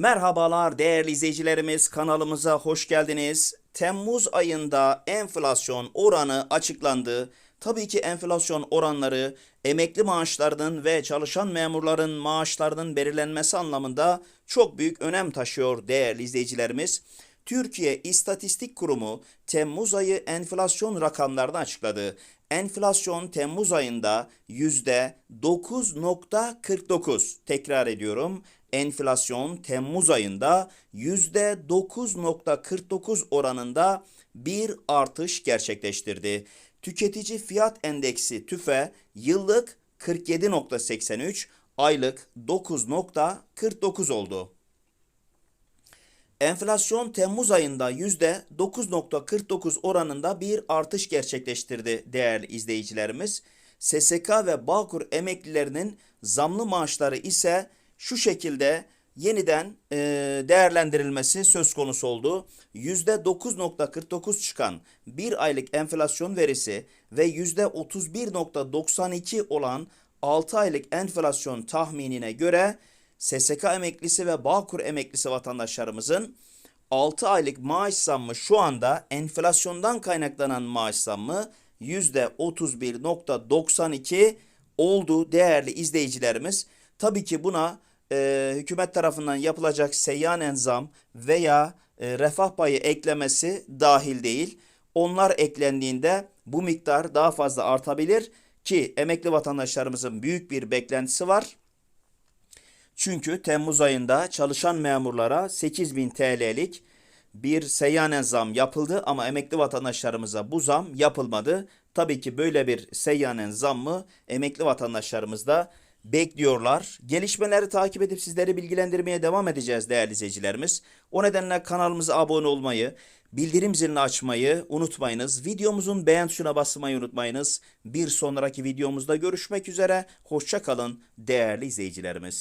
Merhabalar değerli izleyicilerimiz kanalımıza hoş geldiniz. Temmuz ayında enflasyon oranı açıklandı. Tabii ki enflasyon oranları emekli maaşlarının ve çalışan memurların maaşlarının belirlenmesi anlamında çok büyük önem taşıyor değerli izleyicilerimiz. Türkiye İstatistik Kurumu Temmuz ayı enflasyon rakamlarını açıkladı. Enflasyon Temmuz ayında %9.49. Tekrar ediyorum. Enflasyon Temmuz ayında %9.49 oranında bir artış gerçekleştirdi. Tüketici fiyat endeksi TÜFE yıllık 47.83, aylık 9.49 oldu. Enflasyon Temmuz ayında %9.49 oranında bir artış gerçekleştirdi değerli izleyicilerimiz. SSK ve Bağkur emeklilerinin zamlı maaşları ise şu şekilde yeniden e, değerlendirilmesi söz konusu oldu. %9.49 çıkan bir aylık enflasyon verisi ve %31.92 olan 6 aylık enflasyon tahminine göre SSK emeklisi ve Bağkur emeklisi vatandaşlarımızın 6 aylık maaş zammı şu anda enflasyondan kaynaklanan maaş zammı %31.92 oldu değerli izleyicilerimiz. Tabii ki buna e, hükümet tarafından yapılacak seyyanen zam veya e, refah payı eklemesi dahil değil. Onlar eklendiğinde bu miktar daha fazla artabilir ki emekli vatandaşlarımızın büyük bir beklentisi var. Çünkü Temmuz ayında çalışan memurlara 8000 TL'lik bir seyyanen zam yapıldı ama emekli vatandaşlarımıza bu zam yapılmadı. Tabii ki böyle bir seyyanen zammı emekli vatandaşlarımız da bekliyorlar. Gelişmeleri takip edip sizleri bilgilendirmeye devam edeceğiz değerli izleyicilerimiz. O nedenle kanalımıza abone olmayı, bildirim zilini açmayı unutmayınız. Videomuzun beğen tuşuna basmayı unutmayınız. Bir sonraki videomuzda görüşmek üzere. Hoşça kalın değerli izleyicilerimiz.